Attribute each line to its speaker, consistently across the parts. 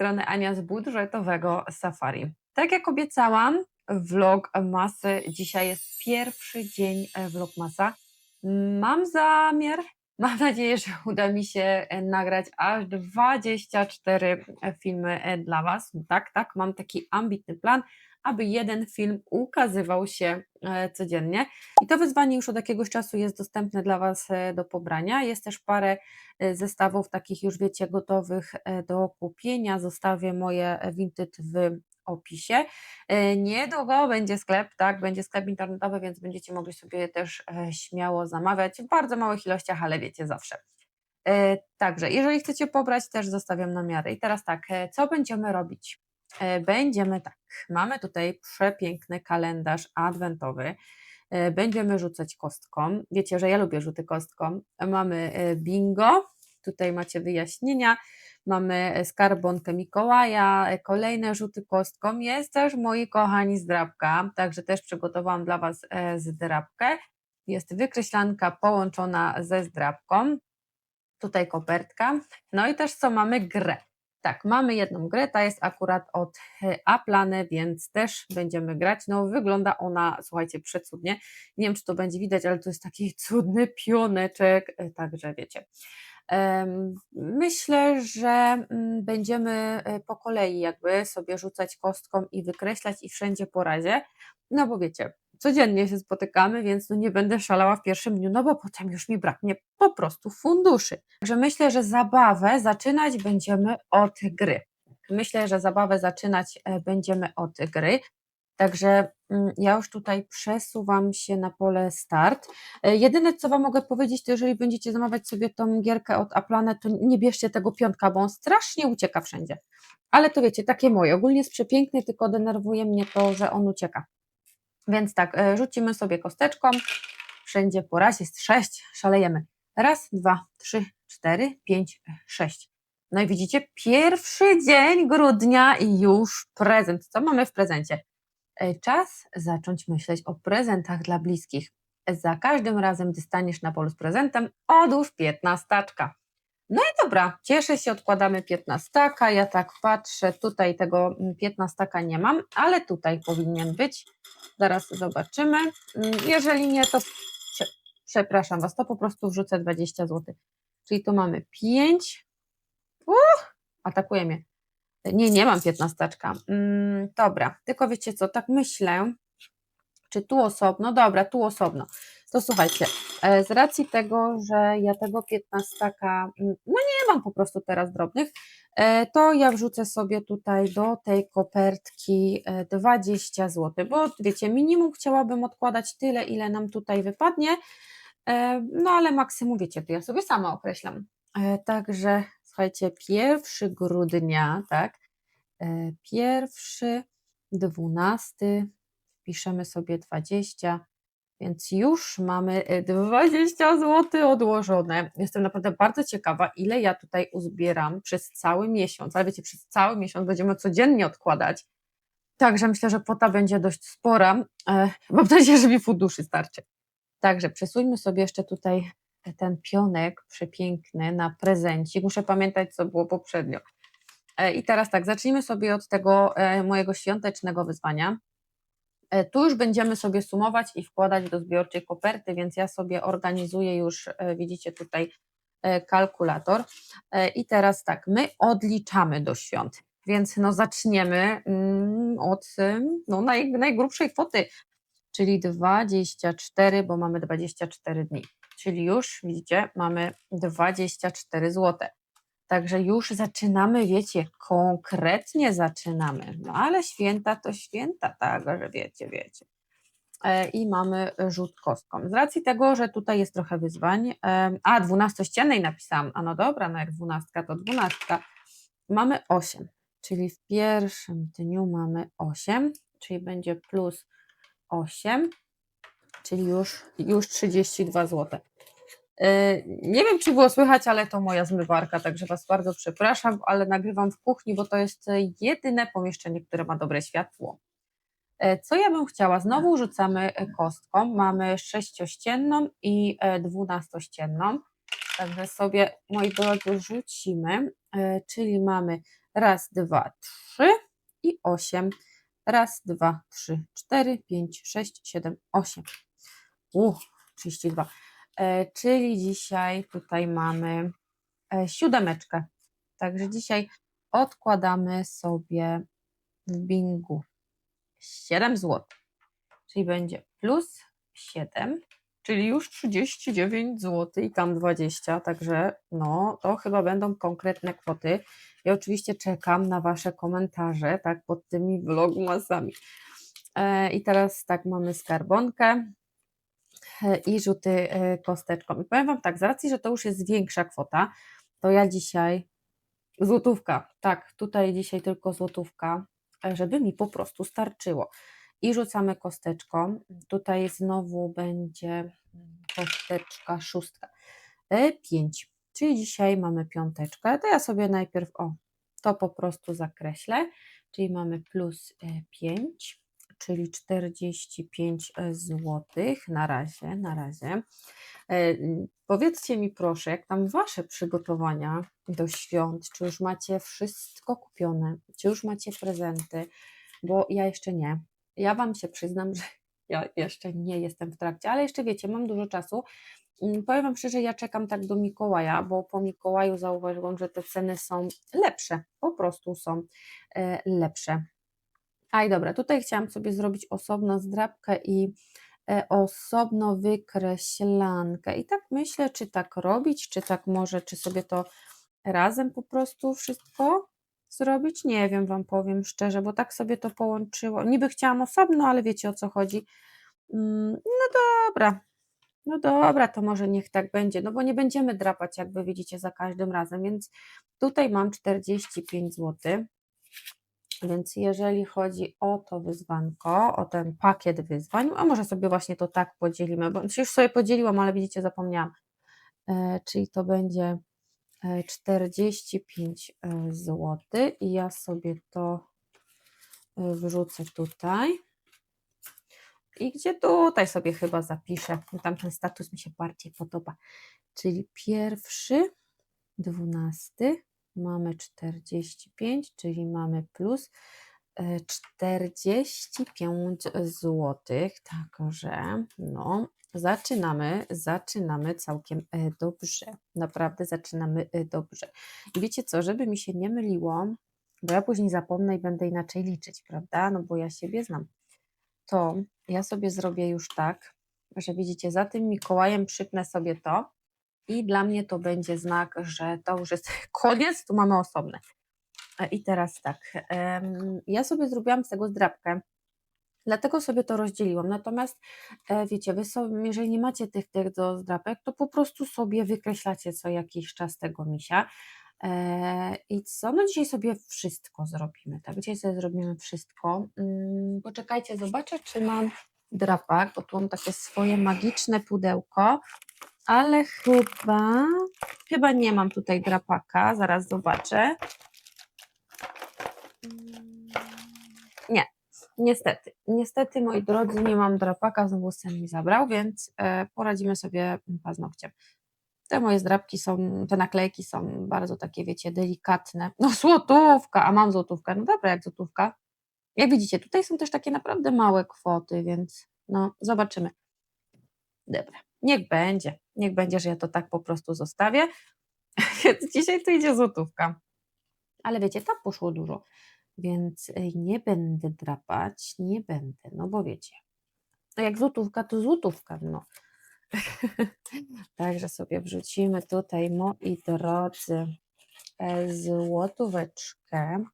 Speaker 1: strony Ania z budżetowego Safari. Tak jak obiecałam, vlog masy. Dzisiaj jest pierwszy dzień e, vlogmasa. Mam zamiar, mam nadzieję, że uda mi się e, nagrać aż 24 filmy e, dla Was. Tak, tak, mam taki ambitny plan, aby jeden film ukazywał się codziennie. I to wyzwanie już od jakiegoś czasu jest dostępne dla Was do pobrania. Jest też parę zestawów takich już wiecie gotowych do kupienia. Zostawię moje Vinted w opisie. Niedługo będzie sklep, tak, będzie sklep internetowy, więc będziecie mogli sobie też śmiało zamawiać w bardzo małych ilościach, ale wiecie zawsze. Także, jeżeli chcecie pobrać, też zostawiam namiary. I teraz tak, co będziemy robić? Będziemy tak, mamy tutaj przepiękny kalendarz adwentowy. Będziemy rzucać kostką. Wiecie, że ja lubię rzuty kostką. Mamy bingo, tutaj macie wyjaśnienia. Mamy skarbonkę Mikołaja, kolejne rzuty kostką. Jest też, moi kochani, zdrabka, także też przygotowałam dla Was zdrabkę. Jest wykreślanka połączona ze zdrabką. Tutaj kopertka. No i też co mamy? Grę. Tak, mamy jedną grę, ta jest akurat od Aplany, więc też będziemy grać. No, wygląda ona, słuchajcie, przecudnie. Nie wiem, czy to będzie widać, ale to jest taki cudny pioneczek, także wiecie. Myślę, że mm, będziemy e, po kolei jakby sobie rzucać kostką i wykreślać i wszędzie po razie, no bo wiecie, codziennie się spotykamy, więc no nie będę szalała w pierwszym dniu, no bo potem już mi braknie po prostu funduszy. Także myślę, że zabawę zaczynać będziemy od gry. Myślę, że zabawę zaczynać e, będziemy od gry. Także ja już tutaj przesuwam się na pole start. E, jedyne, co Wam mogę powiedzieć, to jeżeli będziecie zamawiać sobie tą gierkę od Aplane, to nie bierzcie tego piątka, bo on strasznie ucieka wszędzie. Ale to wiecie, takie moje. Ogólnie jest przepiękny, tylko denerwuje mnie to, że on ucieka. Więc tak, e, rzucimy sobie kosteczką. Wszędzie po raz jest sześć, szalejemy. Raz, dwa, trzy, cztery, pięć, sześć. No i widzicie, pierwszy dzień grudnia i już prezent. Co mamy w prezencie? Czas zacząć myśleć o prezentach dla bliskich. Za każdym razem, gdy staniesz na polu z prezentem, odłóż piętnastaczka. No i dobra, cieszę się, odkładamy piętnastaka. Ja tak patrzę, tutaj tego mm, piętnastaka nie mam, ale tutaj powinien być. Zaraz zobaczymy. Mm, jeżeli nie, to przepraszam Was, to po prostu wrzucę 20 zł. Czyli tu mamy 5. Uch, atakuje mnie. Nie, nie mam piętnastaczka. Mm, dobra, tylko wiecie co, tak myślę, czy tu osobno, dobra, tu osobno. To słuchajcie, e, z racji tego, że ja tego piętnastaka, mm, no nie mam po prostu teraz drobnych, e, to ja wrzucę sobie tutaj do tej kopertki 20 e, zł, bo wiecie, minimum chciałabym odkładać tyle, ile nam tutaj wypadnie, no ale maksimum, wiecie, to ja sobie sama określam. Także słuchajcie, pierwszy grudnia, tak, e, pierwszy, dwunasty, piszemy sobie 20, więc już mamy 20 e, zł odłożone. Jestem naprawdę bardzo ciekawa, ile ja tutaj uzbieram przez cały miesiąc, ale wiecie, przez cały miesiąc będziemy codziennie odkładać, także myślę, że pota będzie dość spora. E, mam nadzieję, że mi funduszy starczy. Także przesuńmy sobie jeszcze tutaj ten pionek przepiękny na prezencik. Muszę pamiętać, co było poprzednio. E, I teraz tak, zacznijmy sobie od tego e, mojego świątecznego wyzwania. E, tu już będziemy sobie sumować i wkładać do zbiorczej koperty, więc ja sobie organizuję już, widzicie tutaj kalkulator. I teraz tak, my odliczamy do świąt, więc no zaczniemy mm, od no, naj, najgrubszej kwoty, czyli 24, bo mamy 24 dni czyli już widzicie, mamy 24 zł. Także już zaczynamy, wiecie, konkretnie zaczynamy. No ale święta to święta, tak, że wiecie, wiecie. E, I mamy rzut kostką. Z racji tego, że tutaj jest trochę wyzwań, a 12 ściennej napisałam, a no dobra, no jak 12 to 12, mamy 8, czyli w pierwszym dniu mamy 8, czyli będzie plus 8, czyli już, już 32 zł. E, nie wiem, czy było słychać, ale to moja zmywarka, także Was bardzo przepraszam, ale nagrywam w kuchni, bo to jest jedyne pomieszczenie, które ma dobre światło. E, co ja bym chciała? Znowu rzucamy kostką. Mamy sześciościenną i e, dwunastościenną. Także sobie, moi drodzy, rzucimy, czyli mamy Raz, dwa, trzy i osiem. Raz, dwa, trzy, cztery, pięć, sześć, siedem, osiem. Uch, 32. E, czyli dzisiaj tutaj mamy e, siódemeczkę. Także dzisiaj odkładamy sobie w bingu 7 zł. Czyli będzie plus 7, czyli już 39 zł i tam 20. Także no, to chyba będą konkretne kwoty. Ja oczywiście czekam na Wasze komentarze, tak, pod tymi vlogmasami. E, I teraz tak, mamy skarbonkę i rzuty e, kosteczką. I powiem Wam tak, z racji, że to już jest większa kwota, to ja dzisiaj złotówka, tak, tutaj dzisiaj tylko złotówka, e, żeby mi po prostu starczyło. I rzucamy kosteczką. Tutaj znowu będzie mm, kosteczka szóstka. E, 5. Czyli dzisiaj mamy piąteczkę. To ja sobie najpierw o to po prostu zakreślę. Czyli mamy plus 5, czyli 45 zł na razie, na razie. E, Powiedzcie mi proszę, jak tam wasze przygotowania do świąt? Czy już macie wszystko kupione? Czy już macie prezenty? Bo ja jeszcze nie. Ja wam się przyznam, że ja jeszcze nie jestem w trakcie, ale jeszcze wiecie, mam dużo czasu. Mm, Powiem wam szczerze, ja czekam tak do Mikołaja, bo po Mikołaju zauważyłam, że te ceny są lepsze, po prostu są e, lepsze. A i dobra, tutaj chciałam sobie zrobić osobno zdrabkę i e, osobno wykreślankę. I tak myślę, czy tak robić, czy tak może, czy sobie to razem po prostu wszystko zrobić. Nie wiem, Wam powiem szczerze, bo tak sobie to połączyło. Niby chciałam osobno, ale wiecie o co chodzi. Mm, No dobra, no dobra, to może niech tak będzie, no bo nie będziemy drapać, jak wy widzicie, za każdym razem, więc tutaj mam 45 zł. Więc jeżeli chodzi o to wyzwanko, o ten pakiet wyzwań, a może sobie właśnie to tak podzielimy, bo już sobie podzieliłam, ale widzicie, zapomniałam. E, czyli to będzie e, 45 zł i ja sobie to e, wrzucę tutaj. I gdzie tutaj sobie chyba zapiszę, bo tam ten status mi się bardziej podoba. Czyli pierwszy, dwunasty, mamy 45, czyli mamy plus e, 45 zł. Także no, zaczynamy, zaczynamy całkiem e, dobrze. Naprawdę zaczynamy e, dobrze. I wiecie co, żeby mi się nie myliło, bo ja później zapomnę i będę inaczej liczyć, prawda? No bo ja siebie znam. To ja sobie zrobię już tak, że widzicie, za tym Mikołajem przypnę sobie to i dla mnie to będzie znak, że to już jest koniec, tu mamy osobne. I teraz tak, ja sobie zrobiłam z tego zdrabkę, dlatego sobie to rozdzieliłam. Natomiast e, wiecie, wy sobie, jeżeli nie macie tych, tych do zdrapek, to po prostu sobie wykreślacie co jakiś czas tego misia. E, I co? No dzisiaj sobie wszystko zrobimy, tak? Dzisiaj sobie zrobimy wszystko. Mm, Poczekajcie, zobaczę, czy mam drapak, bo tu mam takie swoje magiczne pudełko, ale chyba, chyba nie mam tutaj drapaka, zaraz zobaczę. Nie, niestety, niestety moi drodzy, nie mam drapaka, znowu sen mi zabrał, więc e, poradzimy sobie paznokciem. Te moje zdrapki są, te naklejki są bardzo takie, wiecie, delikatne. No złotówka, a mam złotówkę, no dobra, jak złotówka. Jak widzicie, tutaj są też takie naprawdę małe kwoty, więc no zobaczymy. Dobra, niech będzie, niech będzie, że ja to tak po prostu zostawię. Więc dzisiaj to idzie złotówka. Ale wiecie, tam poszło dużo, więc y, nie będę drapać, nie będę, no bo wiecie, no jak złotówka, to złotówka, no. Także sobie wrzucimy tutaj, moi drodzy, e, złotóweczkę.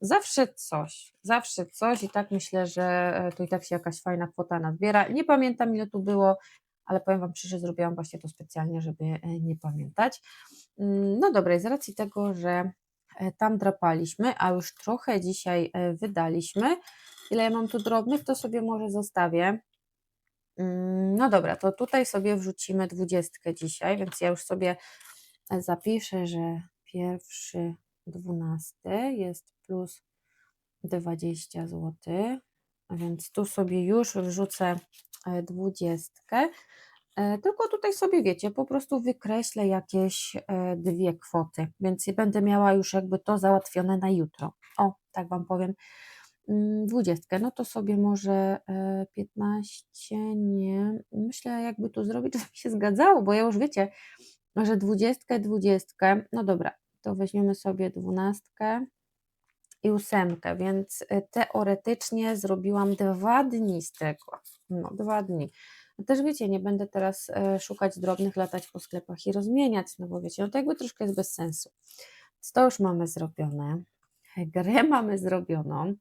Speaker 1: Zawsze coś, zawsze coś i tak myślę, że e, tu i tak się jakaś fajna kwota nazbiera. Nie pamiętam ile tu było, ale powiem Wam szczerze, zrobiłam właśnie to specjalnie, żeby e, nie pamiętać. Mm, No dobra, i z racji tego, że e, tam drapaliśmy, a już trochę dzisiaj e, wydaliśmy, ile ja mam tu drobnych, to sobie może zostawię. Mm, No dobra, to tutaj sobie wrzucimy dwudziestkę dzisiaj, więc ja już sobie zapiszę, że pierwszy dwunasty jest plus 20 zł, więc tu sobie już wrzucę dwudziestkę, E, tylko tutaj sobie, wiecie, po prostu wykreślę jakieś, e, 2 kwoty, więc będę miała już jakby to załatwione na jutro. O, tak Wam powiem. Ym, 20, no to sobie może, e, 15 nie, myślę jakby tu zrobić, żeby się zgadzało, bo ja już wiecie, że 20, 20, no dobra, to weźmiemy sobie 12 i 8, więc, e, teoretycznie zrobiłam 2 dni z tego. No, 2 dni. No też wiecie, nie będę teraz, e, szukać drobnych, latać po sklepach i rozmieniać, no bo wiecie, no to jakby troszkę jest bez sensu. Więc to już mamy zrobione. Grę mamy zrobioną,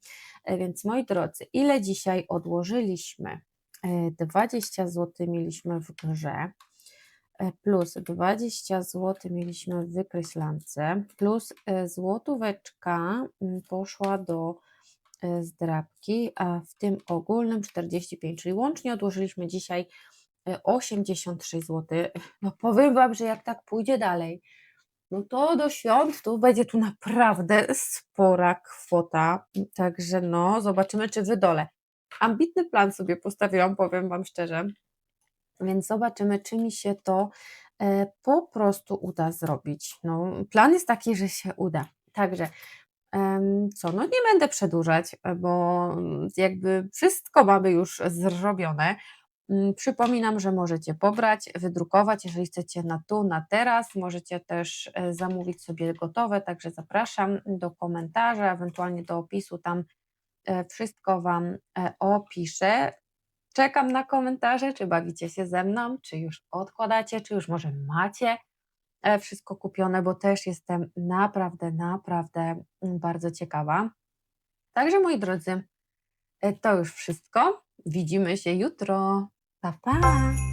Speaker 1: e, więc moi drodzy, ile dzisiaj odłożyliśmy? E, 20 zł mieliśmy w grze, plus 20 zł mieliśmy w wykreślance, plus, e, złotóweczka, mm, poszła do, e, zdrabki, a w tym ogólnym 45, czyli łącznie odłożyliśmy dzisiaj, e, 86 zł. No powiem Wam, że jak tak pójdzie dalej, no to do świąt to będzie tu naprawdę spora kwota, także no, zobaczymy, czy wydolę. Ambitny plan sobie postawiłam, powiem Wam szczerze, więc zobaczymy, czy mi się to, e, po prostu uda zrobić. No, plan jest taki, że się uda. Także, co, no nie będę przedłużać, bo, mm, jakby wszystko mamy już zrobione. Mm, przypominam, że możecie pobrać, wydrukować, jeżeli chcecie na tu, na teraz. Możecie też, e, zamówić sobie gotowe, także zapraszam do komentarza, ewentualnie do opisu, tam, e, wszystko Wam, opiszę. Czekam na komentarze, czy bawicie się ze mną, czy już odkładacie, czy już może macie, e, wszystko kupione, bo też jestem naprawdę, naprawdę, mm, bardzo ciekawa. Także moi drodzy, e, to już wszystko. Widzimy się jutro. Pa, pa!